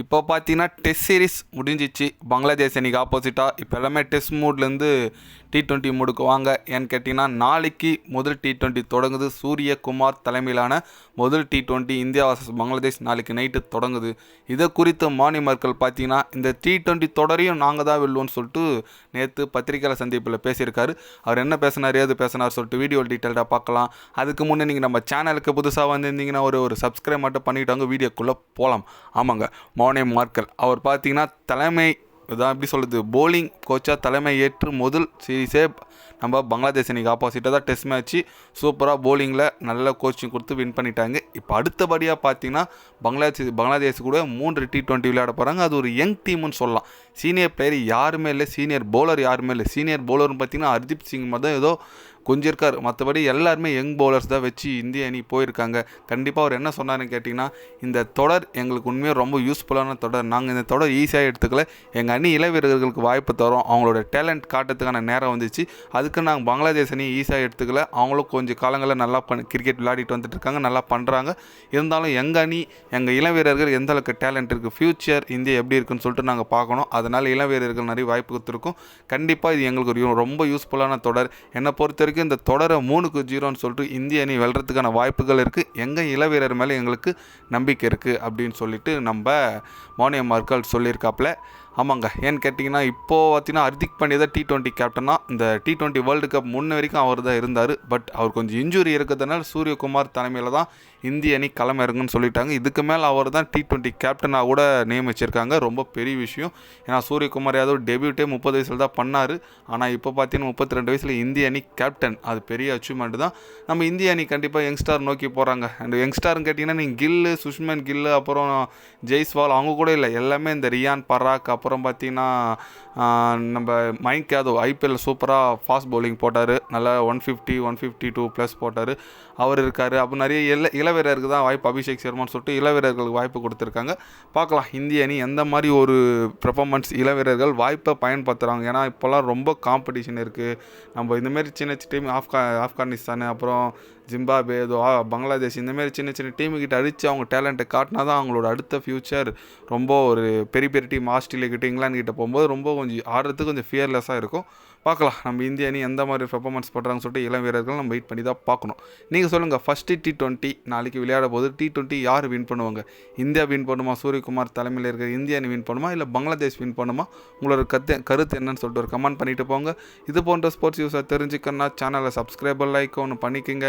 இப்போ பார்த்தீங்கன்னா test series முடிஞ்சிச்சு. பங்களாதேஷ் அணிக்கு ஆப்போசிட்டாக இப்போ எல்லாமே டெஸ்ட் மூட்லேருந்து டி ட்வெண்ட்டி மூடுக்கு வாங்க. ஏன்னு கேட்டிங்கன்னா நாளைக்கு முதல் டி டுவெண்ட்டி தொடங்குது. சூரியகுமார் தலைமையிலான முதல் T twenty India versus Bangladesh நாளைக்கு நைட்டு தொடங்குது. இதை குறித்து மானிய பார்த்தீங்கன்னா இந்த டி டுவெண்ட்டி தொடரையும் நாங்கள் தான் வெல்லுவோம்னு சொல்லிட்டு நேற்று பத்திரிகையாளர் சந்திப்பில் பேசியிருக்காரு. அவர் என்ன பேசினார் ஏது பேசினார் சொல்லிட்டு வீடியோ டீட்டெயில்டாக பார்க்கலாம். அதுக்கு முன்னே நீங்கள் நம்ம சேனலுக்கு புதுசாக வந்திருந்தீங்கன்னா ஒரு ஒரு சப்ஸ்கிரைப் மட்டும் பண்ணிக்கிட்டாங்க வீடியோக்குள்ளே போகலாம். ஆமாங்க. மோனே மார்க்கல். அவர் பார்த்தீங்கன்னா தலைமை இதான் எப்படி சொல்கிறது போலிங் கோச்சாக தலைமை ஏற்று முதல் சீரீஸே நம்ம பங்களாதேஷ் அணிக்கு ஆப்போசிட்டாக தான் டெஸ்ட் மேட்ச்சு சூப்பராக போலிங்கில் நல்ல கோச்சிங் கொடுத்து வின் பண்ணிட்டாங்க. இப்போ அடுத்தபடியாக பார்த்தீங்கன்னா பங்களாதேஷ் பங்களாதேஷ் கூட மூன்று டி டுவெண்ட்டி விளையாட போகிறாங்க அது ஒரு யங் டீம்னு சொல்லலாம். சீனியர் பிளேயர் யாருமே இல்லை. சீனியர் பவுலர் யாருமே இல்லை. சீனியர் பவுலர்னு பார்த்தீங்கன்னா ஹர்தீப் சிங் மட்டும் ஏதோ கொஞ்சம் இருக்கார் மற்றபடி எல்லாருமே யங் பவுலர்ஸ் தான் வச்சு இந்திய அணி போயிருக்காங்க. கண்டிப்பாக அவர் என்ன சொன்னார்னு கேட்டிங்கன்னா இந்த தொடர் எங்களுக்கு உண்மையாக ரொம்ப யூஸ்ஃபுல்லான தொடர். நாங்கள் இந்த தொடர் ஈஸியாக எடுத்துக்கல. எங்கள் அணி இளவீரர்களுக்கு வாய்ப்பு தரோம். அவங்களோட டேலண்ட் காட்டுறதுக்கான நேரம் வந்துச்சு. அதுக்கு நாங்கள் பங்களாதேஷ் அணி ஈஸியாக எடுத்துக்கல. அவங்களும் கொஞ்சம் காலங்களில் நல்லா பண் கிரிக்கெட் விளையாடிட்டு வந்துட்டு இருக்காங்க. நல்லா பண்ணுறாங்க இருந்தாலும் எங்கள் அணி எங்கள் இளவீரர்கள் எந்த அளவுக்கு டேலண்ட் இருக்குது ஃப்யூச்சர் இந்தியா எப்படி இருக்குன்னு சொல்லிட்டு நாங்கள் பார்க்கணும். அதனால் இளவீரர்கள் நிறைய வாய்ப்பு கொடுத்துருக்கோம். கண்டிப்பாக இது எங்களுக்கு ஒரு ரொம்ப யூஸ்ஃபுல்லான தொடர். என்னை பொறுத்த வரைக்கும் இந்த தொடரை மூணுக்கு ஜீரோன்னு சொல்லிட்டு இந்திய அணி வெல்றதுக்கான வாய்ப்புகள் இருக்குது எங்கள் இளவீரர் மேலே எங்களுக்கு நம்பிக்கை இருக்குது அப்படின்னு சொல்லிட்டு நம்ம மௌனிய மார்க்கல் சொல்லியிருக்காப்புல. ஆமாங்க. ஏன்னு கேட்டிங்கன்னா இப்போது பார்த்தீங்கன்னா ஹர்திக் பாண்டியா தான் டி டுவெண்ட்டி கேப்டனாக இந்த டி டுவெண்ட்டி வேர்ல்டு கப் முன்ன வரைக்கும் அவர் தான் இருந்தார். பட் அவர் கொஞ்சம் இன்ஜுரி இருக்கிறதுனால சூரியகுமார் தலைமையில் தான் இந்திய அணி களம் இறங்குன்னு சொல்லிட்டாங்க. இதுக்கு மேலே அவர் தான் டி டுவெண்ட்டி கேப்டனாக கூட நியமிச்சிருக்காங்க. ரொம்ப பெரிய விஷயம். ஏன்னா சூரியகுமார் யாதவ் டெபியூட்டே முப்பது வயசில் தான் பண்ணார். ஆனால் இப்போ பார்த்தீங்கன்னா முப்பத்தி ரெண்டு வயசில் இந்திய அணி கேப்டன் அது பெரிய அச்சீவ்மெண்ட் தான். நம்ம இந்திய அணி கண்டிப்பாக யங்ஸ்டார் நோக்கி போகிறாங்க அண்ட் யங்ஸ்டார்னு கேட்டிங்கன்னா நீங்கள் கில்லு சுஷ்மன் கில்லு அப்புறம் ஜெய்ஸ்வால் அவங்க கூட இல்லை. எல்லாமே இந்த ரியான் பராக் அப்புறம் பார்த்தீங்கன்னா நம்ம மைக் யாதவ் ஐபிஎல் சூப்பராக ஃபாஸ்ட் பவுலிங் போட்டார். நல்லா one fifty one fifty two plus போட்டார். அவர் இருக்கார். அப்போ நிறைய இள இளவீரருக்கு தான் வாய்ப்பு அபிஷேக் சர்மான்னு சொல்லிட்டு இளவீரர்களுக்கு வாய்ப்பு கொடுத்துருக்காங்க. பார்க்கலாம் இந்திய அணி எந்த மாதிரி ஒரு பெர்ஃபார்மன்ஸ் இளவீரர்கள் வாய்ப்பை பயன்படுத்துகிறாங்க ஏன்னா இப்போல்லாம் ரொம்ப காம்படிஷன் இருக்குது நம்ம இந்தமாரி சின்ன சின்ன டீம் ஆப்கா ஆப்கானிஸ்தான் அப்புறம் ஜிம்பாபே ஏதோ பங்களாதேஷ் இந்தமாரி சின்ன சின்ன டீமுக்கிட்ட அடித்து அவங்க டேலண்ட்டை காட்டினா தான் அவங்களோட அடுத்த ஃப்யூச்சர் ரொம்ப ஒரு பெரிய பெரிய டீம் ஆஸ்திரேலியா கிட்ட இங்கிலாந்து கிட்ட போகும்போது ரொம்ப கொஞ்சம் ஆடுறதுக்கு கொஞ்சம் ஃபியர்லெஸ்ஸாக இருக்கும். பார்க்கலாம். நம்ம இந்திய அணி எந்த மாதிரி பெர்ஃபார்மன்ஸ் பண்ணுறாங்கன்னு சொல்லிட்டு இளம் வீரர்கள் நம்ம வெயிட் பண்ணி தான் பார்க்கணும். நீங்கள் சொல்லுங்கள் ஃபஸ்ட்டு டி டுவெண்ட்டி நாளைக்கு விளையாட போது டி டுவெண்ட்டி யார் வின் பண்ணுவாங்க? இந்தியா வின் பண்ணுமா? சூரியகுமார் தலைமையில் இருக்கிற இந்திய அணி வின் பண்ணுமா? இல்லை பங்களாதேஷ் வின் பண்ணுமா? உங்களோட கருத்து கருத்து என்னன்னு சொல்லிட்டு ஒரு கமெண்ட் பண்ணிட்டு போங்க. இது போன்ற ஸ்போர்ட்ஸ் யூஸை தெரிஞ்சுக்கணும்னா சேனலை சப்ஸ்கிரைபர் லைக் ஒன்று பண்ணிக்கோங்க.